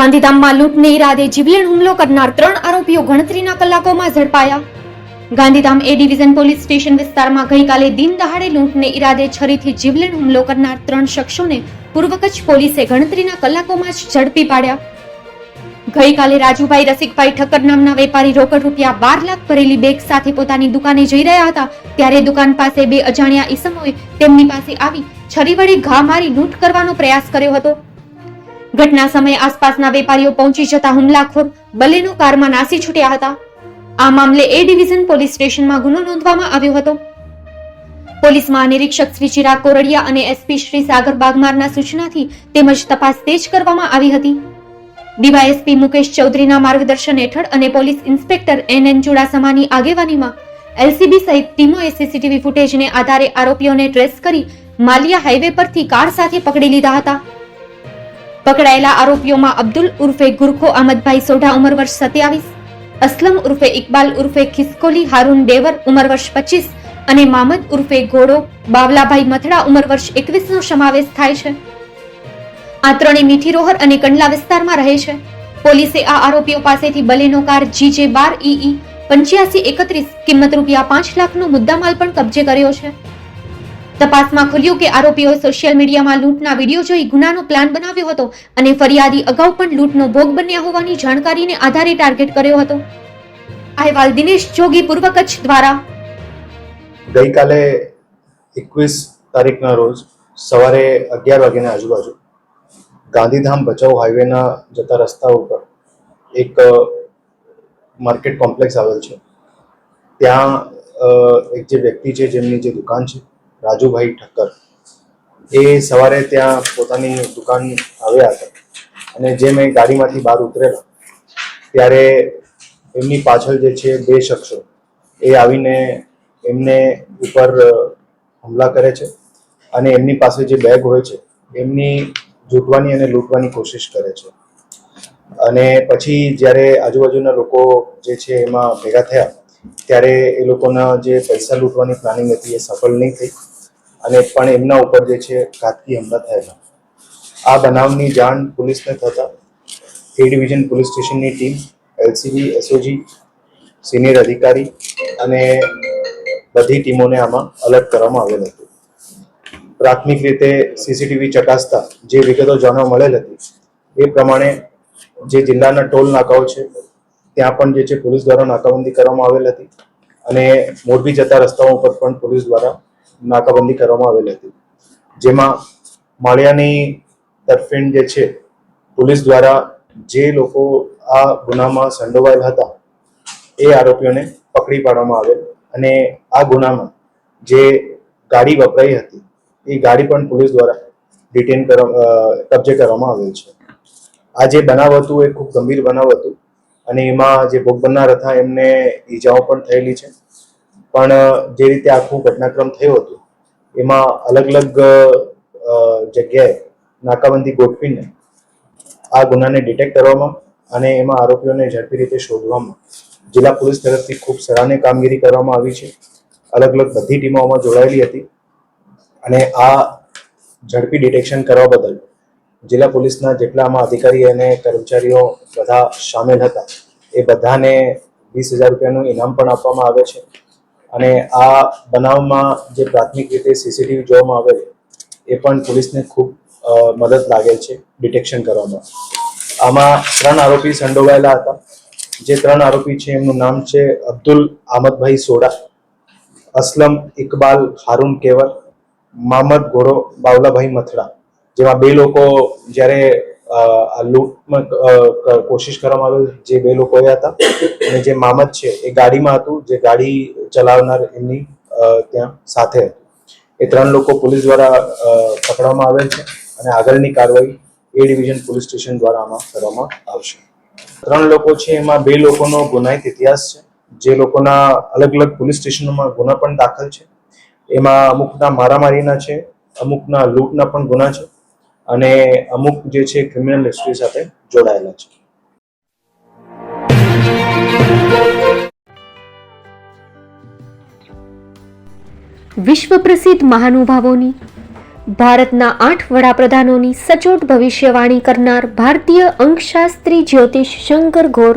ગાંધીધામમાં લૂંટને ઈરાદે જીવલેણ હુમલો કરનાર ત્રણ આરોપીઓ ગણતરીના કલાકોમાં ઝડપાયા. Gandhidham A division police station વિસ્તારમાં ગઈકાલે દિન દહાડે લૂંટને ઈરાદે છરીથી જીવલેણ હુમલો કરનાર ત્રણ શખ્સોને પૂર્વ કચ્છ પોલીસે ગણતરીના કલાકોમાં જ ઝડપી પાડ્યા. ગઈકાલે રાજુભાઈ રસિકભાઈ ઠક્કર નામના વેપારી રોકડ રૂપિયા બાર લાખ ભરેલી બેગ સાથે પોતાની દુકાને જઈ રહ્યા હતા. ત્યારે દુકાન પાસે બે અજાણ્યા ઈસમોએ તેમની પાસે આવી છરી વડે ઘા મારી લૂંટ કરવાનો પ્રયાસ કર્યો હતો. ઘટના સમયે આસપાસના વેપારીઓ પહોંચી જતા હુમલાખોર બલેનો કારમાં નાસી છૂટ્યા હતા. આ મામલે એ ડિવિઝન પોલીસ સ્ટેશનમાં ગુનો નોંધવામાં આવ્યો હતો. પોલીસ મહાનિરીક્ષક શ્રી ચિરાગ કોરડિયા અને એસપી શ્રી સાગર બાગમારના સૂચનાથી તેમજ તપાસ તેજ કરવામાં આવી હતી. ડીવાયએસપી મુકેશ ચૌધરીના માર્ગદર્શન હેઠળ અને પોલીસ ઇન્સ્પેક્ટર એન એન ચુડાસમાની આગેવાનીમાં એલસીબી સહિત ટીમોએ સીસીટીવી ફૂટેજને આધારે આરોપીઓને ટ્રેસ કરી માલિયા હાઈવે પરથી કાર સાથે પકડી લીધા હતા. પકડાયેલા આરોપીઓમાં અબ્દુલ ઉર્ફે ગુરખો અહમદભાઈ સોઢા ઉંમર વર્ષ સત્યાવીસ, અસલમ ઉર્ફે ઇકબાલ ઉર્ફે ખિસકોલી હારૂન ડેવર ઉંમર વર્ષ પચીસ અને મામદ ઉર્ફે ઘોડો બાવલાભાઈ મથડા ઉંમર વર્ષ એકવીસ નો સમાવેશ થાય છે. આ ત્રણેય મીઠી રોહર અને કંડલા વિસ્તારમાં રહે છે. પોલીસે આ આરોપીઓ પાસેથી બલેનો કાર જીજે બાર ઈ પંચ્યાસી એકત્રીસ કિંમત રૂપિયા પાંચ લાખનો મુદ્દામાલ પણ કબજે કર્યો છે. તપાસમાં ખુલ્યું કે આરોપીઓએ સોશિયલ મીડિયામાં લૂંટના વીડિયો જોઈ ગુનાનો પ્લાન બનાવ્યો હતો અને ફરિયાદી અગાઉ પણ લૂંટનો ભોગ બન્યા હોવાની જાણકારીને આધારે ટાર્ગેટ કર્યો હતો. અહેવાલ દિનેશ જોગી, પૂર્વ કચ્છ દ્વારા. ગઈકાલે એકવીસ તારીખના રોજ સવારે અગિયાર વાગ્યાના આજુબાજુ ગાંધીધામ ભચાઉ હાઈવેના જતા રસ્તા ઉપર એક માર્કેટ કોમ્પ્લેક્સ આવેલ છે. ત્યાં એક જે વ્યક્તિ છે, જેમની જે દુકાન છે રાજુભાઈ ઠક્કર. એ સવારે ત્યાં પોતાની દુકાન આવ્યા હતા. અને જે મેં ગાડીમાંથી બહાર ઉતરેલા, ત્યારે એમની પાછળ જે છે બે શખ્સો, એ આવીને એમને ઉપર હુમલા કરે છે અને એમની પાસે જે બેગ હોય છે, એમની જૂટવાની અને લૂંટવાની કોશિશ કરે છે. અને પછી જ્યારે આજુબાજુના લોકો જે છે એમાં ભેગા થયા, ત્યારે એ લોકોના જે પૈસા લૂંટવાની પ્લાનિંગ હતી એ સફળ નહીં થઈ. અને પણ એમના ઉપર જે છે ઘાતકી હુમલા થયેલા. આ બનાવની જાણ પોલીસને થતાં એ ડિવિઝન પોલીસ સ્ટેશનની ટીમ, એલસીબી, એસઓજી, સિનિયર અધિકારી અને બધી ટીમોને આમાં અલગ કરવામાં આવેલ હતું. પ્રાથમિક રીતે સીસીટીવી ચકાસતા જે વિગતો જાણવા મળેલ હતી, એ પ્રમાણે જે જિલ્લાના ટોલ નાકાઓ છે, ત્યાં પણ જે છે પોલીસ દ્વારા નાકાબંધી કરવામાં આવેલ હતી અને મોરબી જતા રસ્તાઓ ઉપર પણ પોલીસ દ્વારા નાકાબંધી કરવામાં આવેલી હતી. જેમાં માળિયાની તરફેણ જે છે, પોલીસ દ્વારા જે લોકો આ ગુનામાં સંડોવાયેલ હતા, એ આરોપીઓને પકડી પાડવામાં આવેલ અને આ ગુનામાં જે ગાડી વપરાઈ હતી, એ ગાડી પણ પોલીસ દ્વારા ડિટેન કબજે કરવામાં આવેલ છે. આ જે બનાવ હતું, એ ખૂબ ગંભીર બનાવ હતું અને એમાં જે ભોગ બનનાર હતા, એમને ઈજાઓ પણ થયેલી છે. પણ જે રીતે આખું ઘટનાક્રમ થયો હતો, એમાં અલગ અલગ જગ્યાએ નાકાબંધી ગોઠવીને આ ગુનાને ડિટેક્ટ કરવામાં અને એમાં આરોપીઓને ઝડપી રીતે શોધવામાં જિલ્લા પોલીસ તરફથી ખૂબ સરાહનીય કામગીરી કરવામાં આવી છે. અલગ અલગ બધી ટીમો આમાં જોડાયેલી હતી અને આ ઝડપી ડિટેક્શન કરવા બદલ જિલ્લા પોલીસના જેટલા આમાં અધિકારી અને કર્મચારીઓ બધા સામેલ હતા, એ બધાને વીસ હજાર રૂપિયાનું ઇનામ પણ આપવામાં આવે છે. અને આ બનાવમાં જે પ્રાથમિક રીતે સીસીટીવી જોવામાં આવે, એ પણ પોલીસને ખૂબ મદદ લાગેલ છે ડિટેક્શન કરવામાં. આમાં ત્રણ આરોપી સંડોવાયેલા હતા. જે ત્રણ આરોપી છે, એમનું નામ છે અબ્દુલ આહમદભાઈ સોડા, અસલમ ઇકબાલ હારૂન કેવર, મામદ ઘોડો બાવલાભાઈ મથડા જેમાં બે લોકો જ્યારે આ લૂંટમાં કોશિશ કરવામાં આવેલ જે બે લોકો હતા અને જે મામદ છે એ ગાડીમાં હતું, જે ગાડી ચલાવનાર એમની ત્યાં સાથે એ ત્રણ લોકો પોલીસ દ્વારા પકડવામાં આવેલ છે અને આગળની કાર્યવાહી એ ડિવિઝન પોલીસ સ્ટેશન દ્વારા આમાં કરવામાં આવશે. ત્રણ લોકો છે એમાં બે લોકોનો ગુનાહિત ઇતિહાસ છે. જે લોકોના અલગ અલગ પોલીસ સ્ટેશનોમાં ગુના પણ દાખલ છે. એમાં અમુકના મારામારીના છે, અમુકના લૂંટના પણ ગુના છે. અને અમુક જે છે ક્રિમિનલ હિસ્ટ્રી સાથે જોડાયેલા છે. વિશ્વ પ્રસિદ્ધ મહાનુભાવોની, ભારતના આઠ વડાપ્રધાનોની સચોટ ભવિષ્યવાણી કરનાર ભારતીય અંકશાસ્ત્રી જ્યોતિષ શંકર ગોર